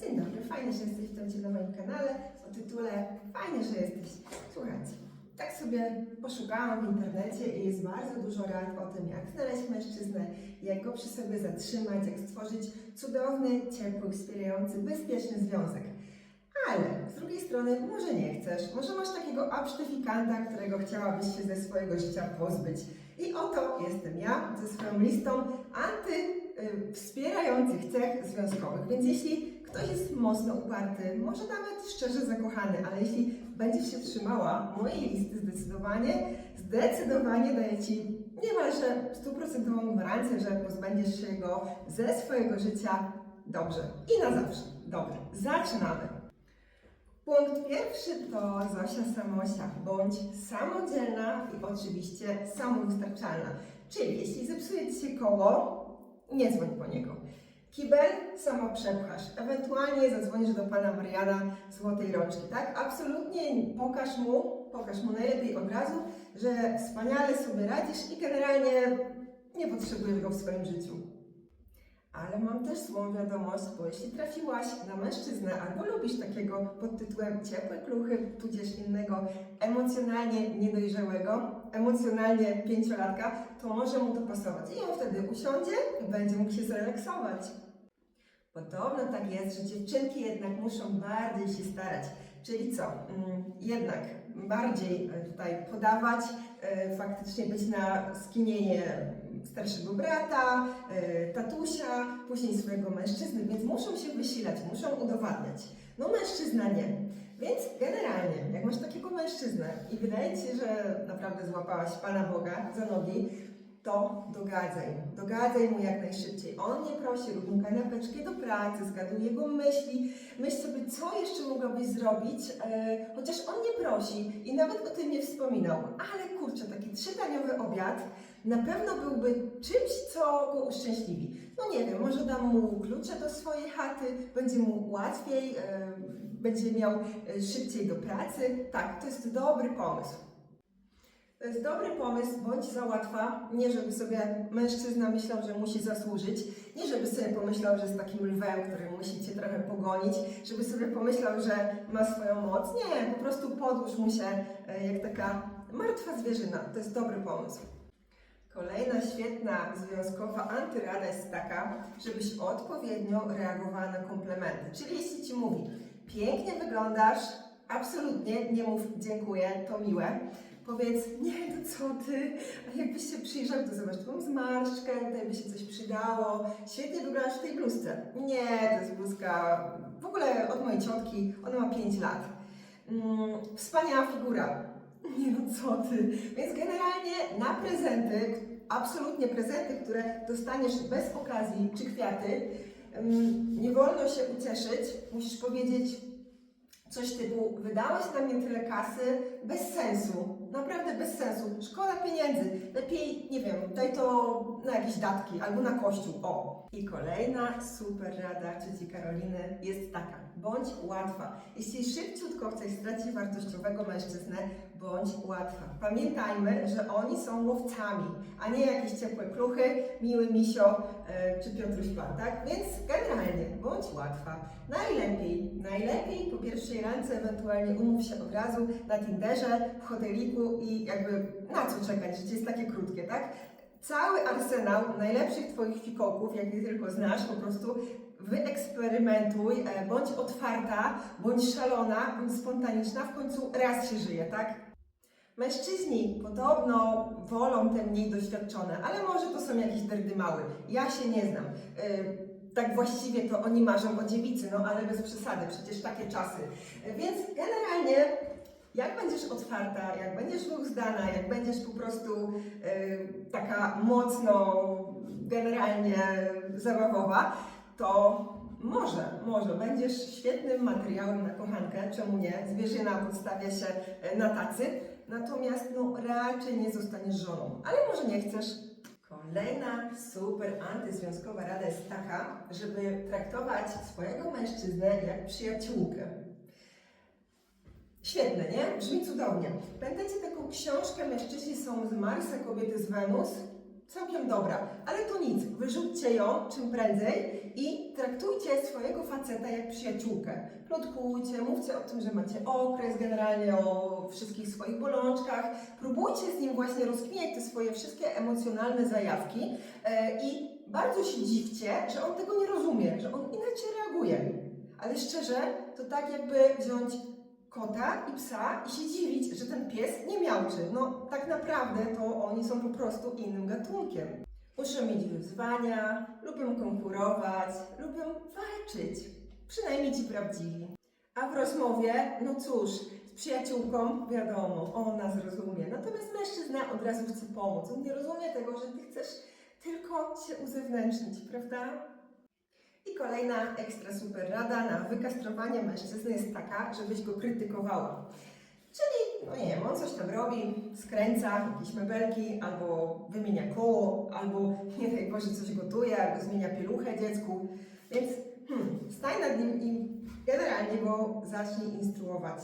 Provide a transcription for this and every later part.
Dzień dobry. Fajnie, że jesteś w tym na moim kanale o tytule Fajnie, że jesteś. Słuchajcie, tak sobie poszukałam w internecie i jest bardzo dużo rad o tym, jak znaleźć mężczyznę, jak go przy sobie zatrzymać, jak stworzyć cudowny, ciepły, wspierający, bezpieczny związek. Ale z drugiej strony może nie chcesz, może masz takiego absztyfikanta, którego chciałabyś się ze swojego życia pozbyć. I oto jestem ja ze swoją listą anty wspierających cech związkowych. Więc jeśli ktoś jest mocno uparty, może nawet szczerze zakochany, ale jeśli będziesz się trzymała mojej listy zdecydowanie, zdecydowanie daję Ci niemalże stuprocentową gwarancję, że pozbędziesz się go ze swojego życia dobrze i na zawsze. Dobrze, zaczynamy. Punkt pierwszy to Zosia Samosia. Bądź samodzielna i oczywiście samowystarczalna. Czyli jeśli zepsuje Ci się koło, nie dzwoń po niego. Kibel samo przepchasz. Ewentualnie zadzwonisz do pana Mariana Złotej Rączki, tak? Absolutnie pokaż mu, pokaż mu najlepiej od razu, że wspaniale sobie radzisz i generalnie nie potrzebujesz go w swoim życiu. Ale mam też złą wiadomość, bo jeśli trafiłaś na mężczyznę albo lubisz takiego pod tytułem ciepłe kluchy, tudzież innego emocjonalnie niedojrzałego, emocjonalnie pięciolatka, to może mu to pasować. I on wtedy usiądzie i będzie mógł się zrelaksować. Podobno tak jest, że dziewczynki jednak muszą bardziej się starać. Czyli co? Mm, Jednak bardziej e, tutaj podawać, e, faktycznie być na skinienie starszego brata, e, tatusia, później swojego mężczyzny, więc muszą się wysilać, muszą udowadniać. No mężczyzna nie. Więc generalnie, jak masz takiego mężczyznę i wydaje Ci się, że naprawdę złapałaś Pana Boga za nogi, to dogadzaj. Dogadzaj mu jak najszybciej. On nie prosi, rób mu kanapeczkę do pracy, zgaduj jego myśli. Myśl sobie, co jeszcze mogłabyś zrobić, e, chociaż on nie prosi i nawet o tym nie wspominał. Ale kurczę, taki trzydaniowy obiad na pewno byłby czymś, co go uszczęśliwi. No nie wiem, może dam mu klucze do swojej chaty, będzie mu łatwiej, e, będzie miał e, szybciej do pracy. Tak, to jest dobry pomysł. To jest dobry pomysł, bądź za łatwa. Nie, żeby sobie mężczyzna myślał, że musi zasłużyć. Nie, żeby sobie pomyślał, że jest takim lwem, który musi cię trochę pogonić. Żeby sobie pomyślał, że ma swoją moc. Nie, po prostu podłóż mu się e, jak taka martwa zwierzyna. To jest dobry pomysł. Kolejna świetna związkowa antyrada jest taka, żebyś odpowiednio reagowała na komplementy. Czyli jeśli ci mówi, pięknie wyglądasz, absolutnie nie mów dziękuję, to miłe. Powiedz, nie, to co ty, a jakbyś się przyjrzał, to zobacz, tu mam zmarszczkę, tutaj by się coś przydało, świetnie wyglądasz w tej bluzce. Nie, to jest bluzka w ogóle od mojej ciotki, ona ma 5 lat. Mm, wspaniała figura. Nie no, co ty. Więc generalnie na prezenty, absolutnie prezenty, które dostaniesz bez okazji, czy kwiaty, nie wolno się ucieszyć. Musisz powiedzieć coś typu, wydałeś na mnie tyle kasy bez sensu. Naprawdę bez sensu. Szkoda pieniędzy. Lepiej, nie wiem, daj to na jakieś datki albo na kościół. O. I kolejna super rada cioci Karoliny jest taka. Bądź łatwa. Jeśli szybciutko chcesz stracić wartościowego mężczyznę, bądź łatwa. Pamiętajmy, że oni są łowcami, a nie jakieś ciepłe kluchy, miły misio e, czy Piotruś Pan, tak? Więc generalnie bądź łatwa. Najlepiej, najlepiej po pierwszej randce ewentualnie umów się od razu na Tinderze, w hoteliku i jakby na co czekać, życie jest takie krótkie, tak? Cały arsenał najlepszych Twoich fikołków, jakie tylko znasz, po prostu wyeksperymentuj, e, bądź otwarta, bądź szalona, bądź spontaniczna, w końcu raz się żyje, tak? Mężczyźni podobno wolą te mniej doświadczone, ale może to są jakieś derdymały. Ja się nie znam. Yy, tak właściwie to oni marzą o dziewicy, no ale bez przesady, przecież takie czasy. Yy, Więc generalnie, jak będziesz otwarta, jak będziesz uzdana, jak będziesz po prostu yy, taka mocno, generalnie zabawowa, to może, może będziesz świetnym materiałem na kochankę, czemu nie? Zwierzyna podstawia się na tacy, natomiast no raczej nie zostaniesz żoną, ale może nie chcesz. Kolejna super antyzwiązkowa rada jest taka, żeby traktować swojego mężczyznę jak przyjaciółkę. Świetne, nie? Brzmi cudownie. Pamiętacie taką książkę Mężczyźni są z Marsa, kobiety z Wenus? Całkiem dobra, ale to nic. Wyrzućcie ją czym prędzej i traktujcie swojego faceta jak przyjaciółkę. Plotkujcie, mówcie o tym, że macie okres generalnie, o wszystkich swoich bolączkach. Próbujcie z nim właśnie rozkminiać te swoje wszystkie emocjonalne zajawki e, i bardzo się dziwcie, że on tego nie rozumie, że on inaczej reaguje. Ale szczerze, to tak jakby wziąć kota i psa i się dziwić, że ten pies nie miałczy. No tak naprawdę to oni są po prostu innym gatunkiem. Muszą mieć wyzwania, lubią konkurować, lubią walczyć. Przynajmniej ci prawdziwi. A w rozmowie, no cóż, z przyjaciółką wiadomo, ona zrozumie. Natomiast mężczyzna od razu chce pomóc. On nie rozumie tego, że ty chcesz tylko się uzewnętrznić, prawda? I kolejna ekstra super rada na wykastrowanie mężczyzny jest taka, żebyś go krytykowała. Czyli, no nie wiem, on coś tam robi, skręca jakieś mebelki, albo wymienia koło, albo nie daj Boże coś gotuje, albo zmienia pieluchę dziecku. Więc hmm, stań nad nim i generalnie go zacznij instruować.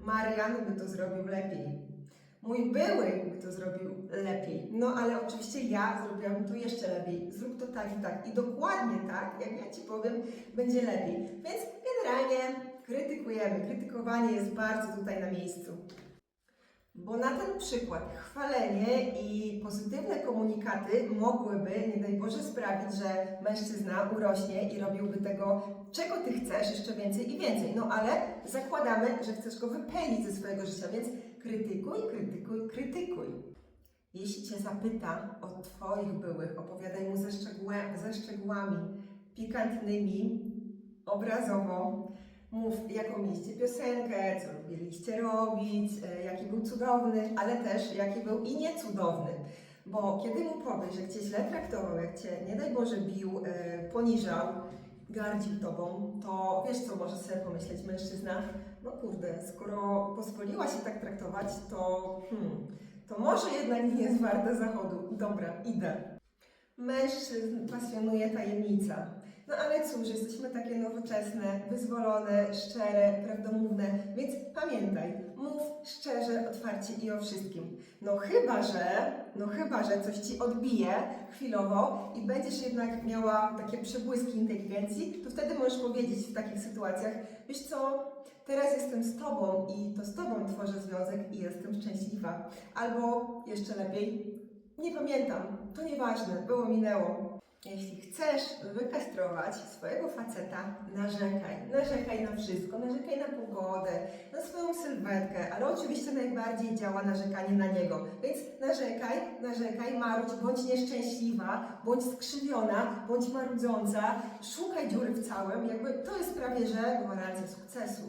Marian by to zrobił lepiej. Mój były by to zrobił lepiej. No ale oczywiście ja zrobiłam to jeszcze lepiej. Zrób to tak i tak. I dokładnie tak, jak ja Ci powiem, będzie lepiej. Więc generalnie krytykujemy. Krytykowanie jest bardzo tutaj na miejscu. Bo na ten przykład chwalenie i pozytywne komunikaty mogłyby, nie daj Boże, sprawić, że mężczyzna urośnie i robiłby tego, czego ty chcesz, jeszcze więcej i więcej. No ale zakładamy, że chcesz go wypędzić ze swojego życia, więc krytykuj, krytykuj, krytykuj. Jeśli cię zapyta o twoich byłych, opowiadaj mu ze, ze szczegółami pikantnymi, obrazowo. Mów, jaką mieliście piosenkę, co lubiliście robić, e, jaki był cudowny, ale też jaki był i niecudowny. Bo kiedy mu powiesz, że cię źle traktował, jak cię, nie daj Boże, bił, e, poniżał, gardził tobą, to wiesz, co może sobie pomyśleć mężczyzna? No kurde, skoro pozwoliła się tak traktować, to hmm, to może jednak nie jest warte zachodu. Dobra, idę. Mężczyzn pasjonuje tajemnica. No ale cóż, jesteśmy takie nowoczesne, wyzwolone, szczere, prawdomówne, więc pamiętaj, mów szczerze, otwarcie i o wszystkim. No chyba, że, no chyba, że coś ci odbije chwilowo i będziesz jednak miała takie przebłyski inteligencji, to wtedy możesz powiedzieć w takich sytuacjach, wiesz co, teraz jestem z tobą i to z tobą tworzę związek i jestem szczęśliwa. Albo jeszcze lepiej, nie pamiętam, to nieważne, było minęło. Jeśli chcesz wykastrować swojego faceta, narzekaj. Narzekaj na wszystko, narzekaj na pogodę, na swoją sylwetkę, ale oczywiście najbardziej działa narzekanie na niego. Więc narzekaj, narzekaj, marudź, bądź nieszczęśliwa, bądź skrzywiona, bądź marudząca, szukaj dziury w całym, jakby to jest prawie że gwarancja sukcesu.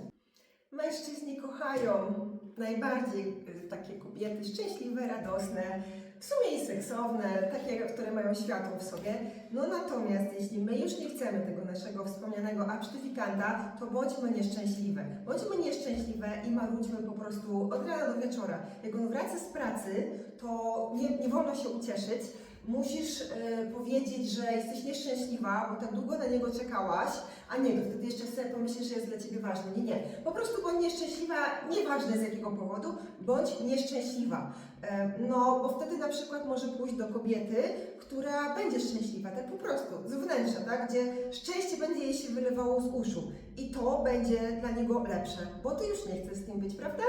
Mężczyźni kochają najbardziej takie kobiety szczęśliwe, radosne, w sumie i seksowne, takie, które mają światło w sobie. No natomiast jeśli my już nie chcemy tego naszego wspomnianego absztyfikanta, to bądźmy nieszczęśliwe. Bądźmy nieszczęśliwe i marudźmy po prostu od rana do wieczora. Jak on wraca z pracy, to nie, nie wolno się ucieszyć. Musisz e, powiedzieć, że jesteś nieszczęśliwa, bo tak długo na niego czekałaś, a nie, to wtedy jeszcze sobie pomyślisz, że jest dla ciebie ważny. Nie, nie. Po prostu bądź nieszczęśliwa, nieważne z jakiego powodu, bądź nieszczęśliwa. E, No, bo wtedy na przykład może pójść do kobiety, która będzie szczęśliwa, tak po prostu, z wnętrza, tak? Gdzie szczęście będzie jej się wylewało z uszu. I to będzie dla niego lepsze, bo ty już nie chcesz z nim być, prawda?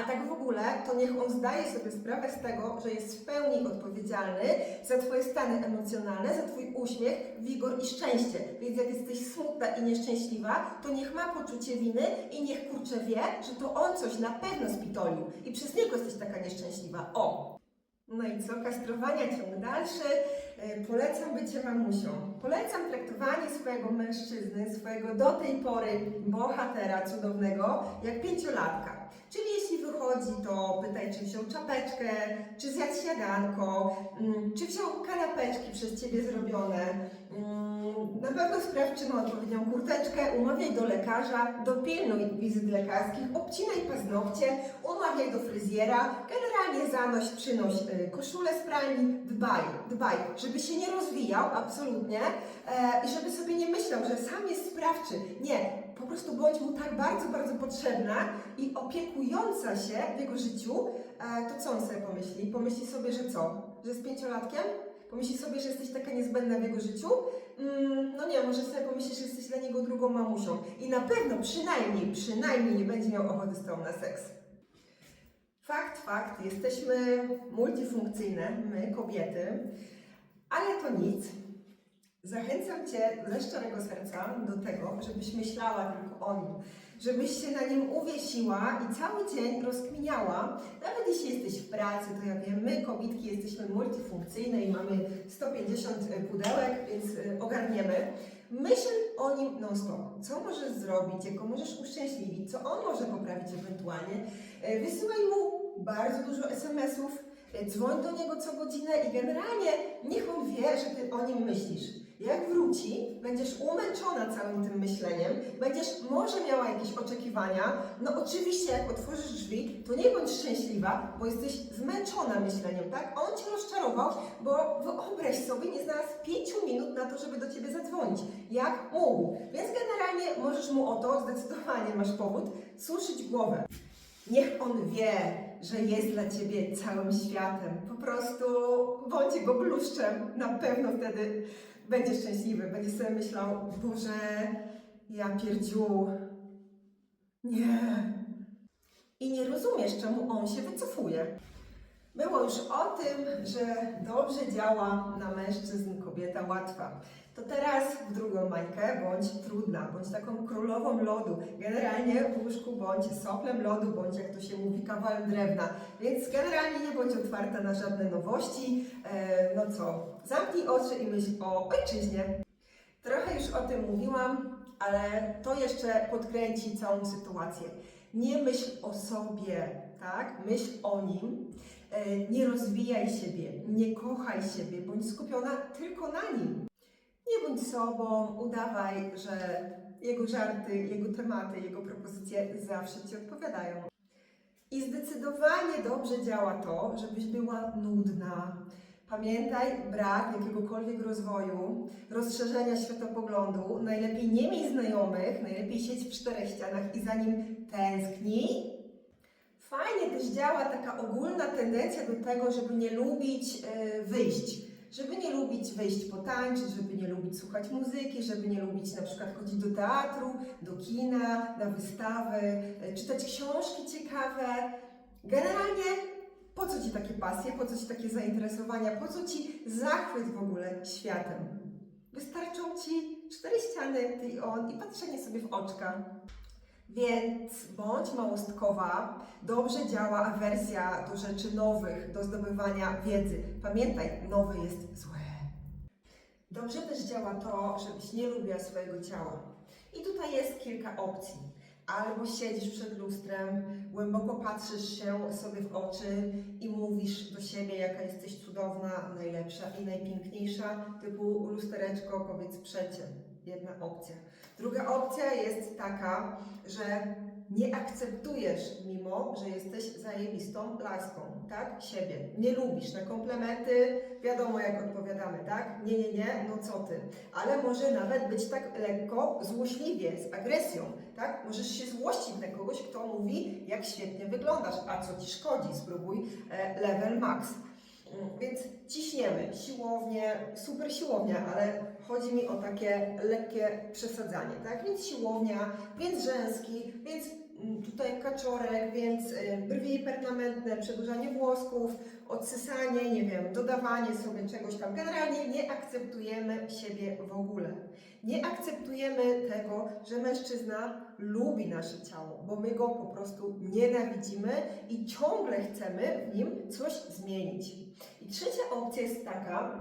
A tak w ogóle, to niech on zdaje sobie sprawę z tego, że jest w pełni odpowiedzialny za Twoje stany emocjonalne, za Twój uśmiech, wigor i szczęście. Więc jak jesteś smutna i nieszczęśliwa, to niech ma poczucie winy i niech kurczę wie, że to on coś na pewno spitolił i przez niego jesteś taka nieszczęśliwa. O! No i co? Kastrowania ciąg dalszy. E, Polecam bycie mamusią. Polecam traktowanie swojego mężczyzny, swojego do tej pory bohatera cudownego, jak pięciolatka. Czyli jeśli wychodzi, to pytaj, czy wziął czapeczkę, czy zjadł śniadanko, mm, czy wziął kanapeczki przez Ciebie zrobione. Mm, Na pewno sprawdź, czy ma odpowiednią kurteczkę, umawiaj do lekarza, dopilnuj wizyt lekarskich, obcinaj paznokcie, umawiaj do fryzjera, generalnie zanoś, przynoś y, koszulę z pralni, dbaj, dbaj, żeby się nie rozwijał, absolutnie, e, i żeby sobie nie myślał, że sam jest sprawczy. Nie, po prostu bądź mu tak bardzo, bardzo potrzebna i opiekująca się w jego życiu, e, to co on sobie pomyśli? Pomyśli sobie, że co? Że z pięciolatkiem? Pomyśli sobie, że jesteś taka niezbędna w jego życiu? Mm, no nie, może sobie pomyślisz, że jesteś dla niego drugą mamusią. I na pewno, przynajmniej, przynajmniej nie będzie miał ochoty z tobą na seks. Fakt, fakt, jesteśmy multifunkcyjne, my kobiety, ale to nic. Zachęcam Cię ze szczerego serca do tego, żebyś myślała tylko o nim, żebyś się na nim uwiesiła i cały dzień rozkminiała. Nawet jeśli jesteś w pracy, to ja wiem, my kobietki jesteśmy multifunkcyjne i mamy 150 pudełek, więc y, ogarniemy. Myśl o nim non-stop. Co możesz zrobić, jak go możesz uszczęśliwić, co on może poprawić ewentualnie. Y, Wysyłaj mu bardzo dużo SMS-ów, dzwoń do niego co godzinę i generalnie niech on wie, że Ty o nim myślisz. Jak wróci, będziesz umęczona całym tym myśleniem, będziesz może miała jakieś oczekiwania. No oczywiście, jak otworzysz drzwi, to nie bądź szczęśliwa, bo jesteś zmęczona myśleniem, tak? On cię rozczarował, bo wyobraź sobie, nie znalazł pięciu minut na to, żeby do ciebie zadzwonić. Jak mógł? Więc generalnie możesz mu o to, zdecydowanie masz powód, suszyć głowę. Niech on wie, że jest dla ciebie całym światem. Po prostu bądź jego bluszczem. Na pewno wtedy będzie szczęśliwy. Będzie sobie myślał, Boże, ja pierdziu. Nie. I nie rozumiesz, czemu on się wycofuje. Było już o tym, że dobrze działa na mężczyzn kobieta łatwa. To teraz w drugą mańkę, bądź trudna, bądź taką królową lodu. Generalnie w łóżku bądź soplem lodu, bądź jak to się mówi, kawałem drewna. Więc generalnie nie bądź otwarta na żadne nowości. E, no co, zamknij oczy i myśl o ojczyźnie. Trochę już o tym mówiłam, ale to jeszcze podkręci całą sytuację. Nie myśl o sobie, tak? Myśl o nim. E, Nie rozwijaj siebie, nie kochaj siebie, bądź skupiona tylko na nim. Nie bądź sobą, udawaj, że jego żarty, jego tematy, jego propozycje zawsze Ci odpowiadają. I zdecydowanie dobrze działa to, żebyś była nudna. Pamiętaj, brak jakiegokolwiek rozwoju, rozszerzenia światopoglądu, najlepiej nie miej znajomych, najlepiej siedź w czterech ścianach i za nim tęsknij. Fajnie też działa taka ogólna tendencja do tego, żeby nie lubić e, wyjść. Żeby nie lubić wyjść potańczyć, żeby nie lubić słuchać muzyki, żeby nie lubić na przykład chodzić do teatru, do kina, na wystawy, e, czytać książki ciekawe. Generalnie po co Ci takie pasje, po co Ci takie zainteresowania, po co Ci zachwyt w ogóle światem? Wystarczą Ci cztery ściany, Ty i on i patrzenie sobie w oczka. Więc bądź małostkowa, dobrze działa awersja do rzeczy nowych, do zdobywania wiedzy. Pamiętaj, nowe jest złe. Dobrze też działa to, żebyś nie lubiła swojego ciała. I tutaj jest kilka opcji. Albo siedzisz przed lustrem, głęboko patrzysz się sobie w oczy i mówisz do siebie, jaka jesteś cudowna, najlepsza i najpiękniejsza, typu lustereczko, powiedz przecie. Jedna opcja. Druga opcja jest taka, że nie akceptujesz, mimo że jesteś zajebistą laską, tak? Siebie. Nie lubisz na komplementy, wiadomo jak odpowiadamy, tak? Nie, nie, nie, no co ty. Ale może nawet być tak lekko złośliwie, z agresją, tak? Możesz się złościć na kogoś, kto mówi, jak świetnie wyglądasz, a co ci szkodzi, spróbuj e, level max. Mm, Więc ciśniemy, siłownie, super siłownia, ale chodzi mi o takie lekkie przesadzanie, tak? Więc siłownia, więc rzęski, więc mm, tutaj kaczorek, więc y, brwi permanentne, przedłużanie włosków, odsysanie, nie wiem, dodawanie sobie czegoś tam. Generalnie nie akceptujemy siebie w ogóle. Nie akceptujemy tego, że mężczyzna lubi nasze ciało, bo my go po prostu nienawidzimy i ciągle chcemy w nim coś zmienić. I trzecia opcja jest taka,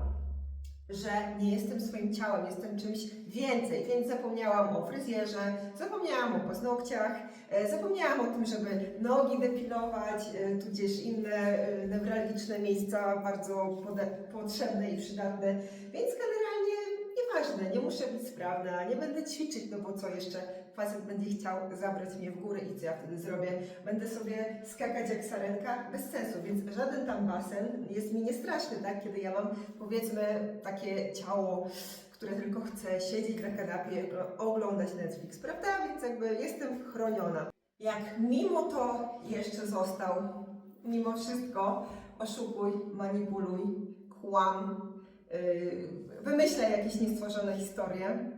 że nie jestem swoim ciałem, jestem czymś więcej, więc zapomniałam o fryzjerze, zapomniałam o paznokciach, e, zapomniałam o tym, żeby nogi depilować, e, tudzież inne e, newralgiczne miejsca bardzo potrzebne i przydatne, więc generalnie nieważne, nie muszę być sprawna, nie będę ćwiczyć, no bo co jeszcze facet będzie chciał zabrać mnie w górę i co ja wtedy zrobię? Będę sobie skakać jak sarenka? Bez sensu, więc żaden tam basen jest mi nie straszny, tak? Kiedy ja mam powiedzmy takie ciało, które tylko chce siedzieć na kanapie, oglądać Netflix, prawda? Więc jakby jestem chroniona. Jak mimo to jeszcze został, mimo wszystko, oszukuj, manipuluj, kłam, yy, wymyśla jakieś niestworzone historie.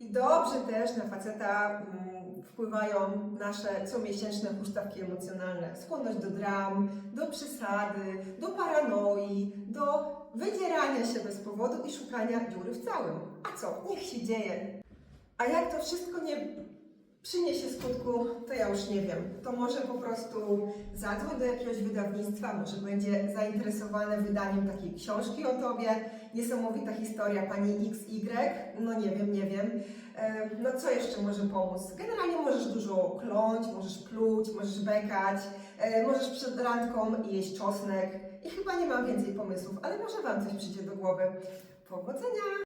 I dobrze też na faceta mm, wpływają nasze comiesięczne huśtawki emocjonalne. Skłonność do dram, do przesady, do paranoi, do wydzierania się bez powodu i szukania dziury w całym. A co? Niech się dzieje. A jak to wszystko nie przyniesie skutku, to ja już nie wiem. To może po prostu zadzwoń do jakiegoś wydawnictwa, może będzie zainteresowane wydaniem takiej książki o tobie. Niesamowita historia pani XY. No nie wiem, nie wiem. No co jeszcze może pomóc? Generalnie możesz dużo kląć, możesz pluć, możesz bekać, możesz przed randką jeść czosnek. I chyba nie mam więcej pomysłów, ale może Wam coś przyjdzie do głowy. Powodzenia!